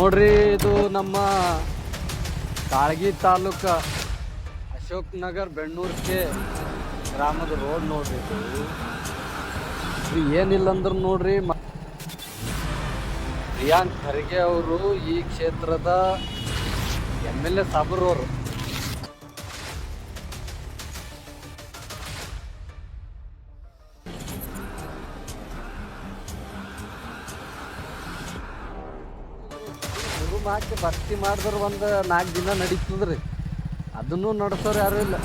ನೋಡ್ರಿ, ಇದು ನಮ್ಮ ಕಾಳಗಿ ತಾಲೂಕ ಅಶೋಕ್ ನಗರ್ ಬೆಣ್ಣೂರ್ಕೆ ಗ್ರಾಮದ ರೋಡ್ ನೋಡ್ರಿ ಇದು. ಏನಿಲ್ಲ ಅಂದ್ರೆ ನೋಡ್ರಿ ಪ್ರಿಯಾಂಕ್ ಖರ್ಗೆ ಅವರು ಈ ಕ್ಷೇತ್ರದ ಎಂ ಎಲ್ ಎ ಸಾಬ್ರವರು ರೂಮ್ ಹಾಕಿ ಭರ್ತಿ ಮಾಡಿದ್ರೆ ಒಂದು ನಾಲ್ಕು ದಿನ ನಡೀತದ್ರಿ. ಅದನ್ನು ನಡೆಸೋರು ಯಾರು ಇಲ್ಲ.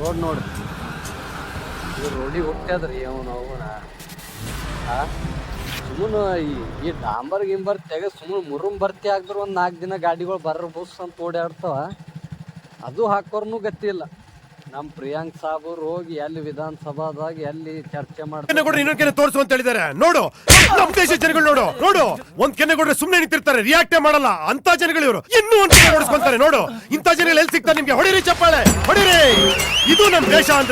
ರೋಡ್ ನೋಡಿ. ಇವ್ರು ರೋಡಿಗೆ ಹೋಗ್ತದ್ರಿ ಅವನು ಅವನ. ಸುಮ್ಮನೆ ಈ ಈ ಡಾಂಬರ್ ಗಿಂಬರ್ ತೆಗೆ ಸುಮ್ಮನೆ ಮುರುಮ್ ಭರ್ತಿ ಹಾಕಿದ್ರೆ ಒಂದು ನಾಲ್ಕು ದಿನ ಗಾಡಿಗಳು ಬರ್ರ ಬಸ್ ಅಂತ ಓಡಾಡ್ತಾವ ಅದು ಹಾಕೋರ್ನು ಗತಿ ಇಲ್ಲ. ನಮ್ಮ ಪ್ರಿಯಾಂಕ್ ಸಾಬ್ ಹೋಗಿ ಎಲ್ಲಿ ವಿಧಾನಸಭಾದಾಗ ಎಲ್ಲಿ ಚರ್ಚೆ ಮಾಡ್ತಾರೆ? ಕೆನ್ನೆಗೌಡರು ಇನ್ನೊಂದು ತೋರಿಸು ಅಂತ ಹೇಳಿದಾರೆ ನೋಡು ನಮ್ ದೇಶ ಜನಗಳು ನೋಡು ನೋಡು, ಒಂದ್ ಕೆನ್ನೆಗೌಡರು ಸುಮ್ನೆ ನಿಂತಿರ್ತಾರೆ ರಿಯಾಕ್ಟೇ ಮಾಡಲ್ಲ. ಅಂತ ಜನಗಳು ಇವರು. ಇನ್ನೂ ಒಂದ್ ಕೆನೆ ನೋಡಿಸ್ಕೊಂತಾರೆ ನೋಡು. ಇಂಥ ಜನಗಳು ಎಲ್ಲಿ ಸಿಗ್ತಾರೆ ನಿಮ್ಗೆ? ಹೊಡಿರಿ ಚಪ್ಪಾಳೆ, ಹೊಡಿರಿ. ಇದು ನಮ್ ದೇಶ ಅಂತ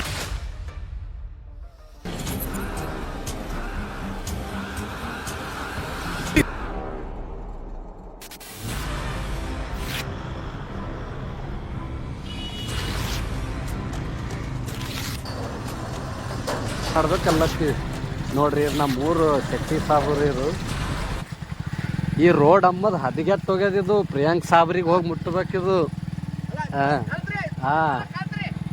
ನಡ್ಬೇಕಲ್ಲತ್ತೀವಿ ನೋಡ್ರಿ ಇದು ನಮ್ಮ ಊರು ಶಕ್ತಿ ಸಾಬ್ರಿ ಇದು. ಈ ರೋಡ್ ಅಮ್ಮದ್ ಹೋಗ್ಯದ ಹೋಗ್ಯದಿದು ಪ್ರಿಯಾಂಕ್ ಸಾಬ್ರಿಗೆ ಹೋಗಿ ಮುಟ್ಟಬೇಕಿದು ಹಾಂ. ಹಾಂ.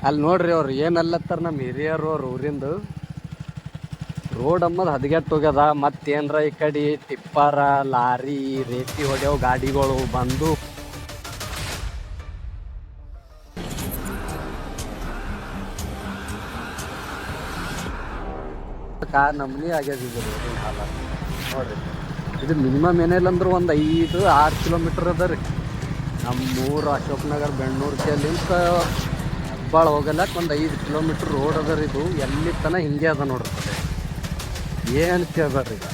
ಅಲ್ಲಿ ನೋಡ್ರಿ ಅವ್ರು ಏನಲ್ಲತ್ತಾರ ನಮ್ಮ ಹಿರಿಯರು ಅವ್ರ ಊರಿಂದು. ರೋಡ್ ಅಮ್ಮದ್ ಹದಗೆಟ್ಟು ಹೋಗ್ಯದ. ಮತ್ತೇನ್ರ ಈ ಕಡೆ ಟಿಪ್ಪರ, ಲಾರಿ, ರೇತಿ ಹೊಡೆಯೋ ಗಾಡಿಗಳು ಬಂದು ಕಾ ನಮ್ನಿ ಆಗ್ಯದ ಇದು ಹಾಲ ನೋಡ್ರಿ. ಇದು ಮಿನಿಮಮ್ ಏನಿಲ್ಲ ಅಂದ್ರೆ ಒಂದು ಐದು, ಆರು ಕಿಲೋಮೀಟರ್ ಅದ ರೀ. ನಮ್ಮ ಊರು ಅಶೋಕ್ ನಗರ್ ಬೆಣ್ಣೂರ್ಕೆಲಿಂತ ಭಾಳ ಹೋಗಲ್ಲಕ್ಕೆ ಒಂದು ಐದು ಕಿಲೋಮೀಟ್ರ್ ರೋಡ್ ಅದ ರೀ ಇದು. ಎಲ್ಲಿ ತನಕ ಹಿಂಗೆ ಅದ ನೋಡ್ರಿ. ಏನು ಕೇಳ್ಬೇಡ್ರಿ ಈಗ?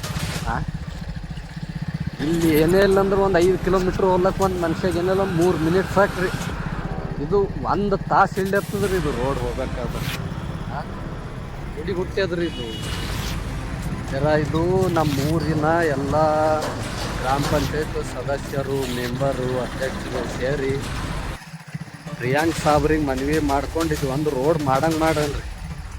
ಇಲ್ಲಿ ಏನೇ ಇಲ್ಲ ಅಂದ್ರೆ ಒಂದು ಐದು ಕಿಲೋಮೀಟ್ರ್ ಹೋಗ್ಲಕ್ಕೆ ಒಂದು ಮನುಷ್ಯಗೆ ಏನಿಲ್ಲ ಮೂರು ಮಿನಿಟ್ ಸಾಕ್ರಿ. ಇದು ಒಂದು ತಾಸು ಹಿಡಿಯತ್ತದ್ರಿ ಇದು ರೋಡ್ ಹೋಗ್ಬೇಕಾದ್ರೆ ಹುಡಿ ಹುಟ್ಟ್ಯದ್ರಿ ಇದು. ಜರ ಇದು ನಮ್ಮ ಊರಿನ ಎಲ್ಲ ಗ್ರಾಮ ಪಂಚಾಯತ್ ಸದಸ್ಯರು ಮೆಂಬರು ಅಧ್ಯಕ್ಷರು ಸೇರಿ ಪ್ರಿಯಾಂಕ್ ಸಾಬ್ರಿಗೆ ಮನವಿ ಮಾಡ್ಕೊಂಡಿದ್ವಿ. ಒಂದು ರೋಡ್ ಮಾಡಂಗೆ ಮಾಡಲ್ರಿ.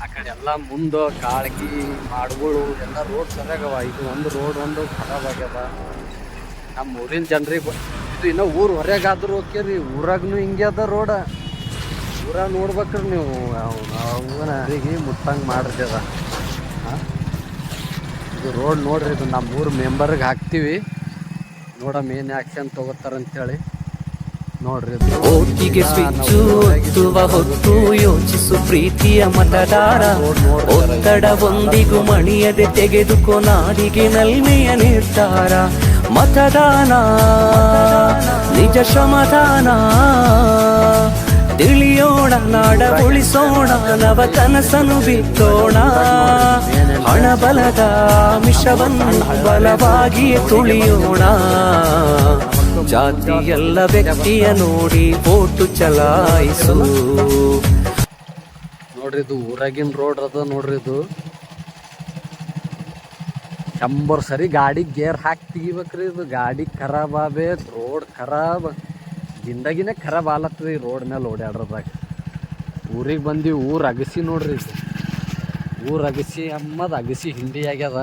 ಆ ಕಡೆ ಎಲ್ಲ ಮುಂದೆ ಕಾಳ್ಗಿ, ಮಾಡುಗಳು ಎಲ್ಲ ರೋಡ್ ಸರಿಯಾಗವ. ಇದು ಒಂದು ರೋಡ್ ಒಂದು ಖರಾಬ್ ಆಗ್ಯದ. ನಮ್ಮ ಊರಿನ ಜನರಿಗೆ ಇದು ಇನ್ನೂ ಊರು ಹೊರಗಾದ್ರೂ ಓಕೆ ರೀ. ಊರಾಗೂ ಹಿಂಗೆ ಅದ ರೋಡ ಊರಾಗ ನೋಡ್ಬೇಕ್ರಿ ನೀವು. ಅವನ ಮುಟ್ಟಂಗೆ ಮಾಡ್ರಿ ಅದ ಇದು ರೋಡ್ ನೋಡ್ರಿ ಇದು ನಮ್ಮ ಊರು ಮೆಂಬರ್ಗೆ ಹಾಕ್ತೀವಿ. ನೋಡಮ್ ಏನು ಆ್ಯಕ್ಷನ್ ತಗೋತಾರಂತೇಳಿ ನೋಡ್ರಿ. ಓಟಿಗೆ ಸ್ವಿಚ್ಚು ಒತ್ತುವ ಹೊತ್ತು ಯೋಚಿಸು ಪ್ರೀತಿಯ ಮತದಾರ. ಒತ್ತಡ ಒಂದಿಗೂ ಮಣಿಯದೆ ತೆಗೆದುಕೋ ನಾಡಿಗೆ ನಲ್ಮೆಯ ನಿರ್ಧಾರ. ಮತದಾನ ನಿಜ ಶ್ರಮದಾನ. ತಿಳಿಯೋಣ, ನಾಡ ಉಳಿಸೋಣ, ನವ ಕನಸನು ಬಿತ್ತೋಣ. ಹಣ ಬಲದ ಮಿಷವನ್ನು ಬಲವಾಗಿ ತುಳಿಯೋಣ. ಜಾತಿ ಎಲ್ಲ ವ್ಯಕ್ತಿಯ ನೋಡಿ ಓಟು ಚಲಾಯಿಸು. ನೋಡ್ರಿ, ಇದು ಊರಾಗಿನ ರೋಡ್ ಅದ ನೋಡ್ರಿ ಇದು. ಶಂಬರ್ ಸರಿ ಗಾಡಿ ಗೇರ್ ಹಾಕಿ ತೆಗಿಬೇಕ್ರಿ ಇದು. ಗಾಡಿ ಖರಾಬ್ ಆಬೇ ರೋಡ್ ಖರಾಬ್. ಜಿಂದಗಿನೇ ಖರಾಬ್ ಆಲತ್ತದ ಈ ರೋಡ್ ಮೇಲೆ ಓಡಾಡ್ರದಾಗ ಊರಿಗೆ ಬಂದು ಊರು ಅಗಸಿ ನೋಡ್ರಿ ಊರು ಅಗಸಿ ಅಮ್ಮದ ಅಗಸಿ ಹಿಂಡಿ ಆಗ್ಯದ.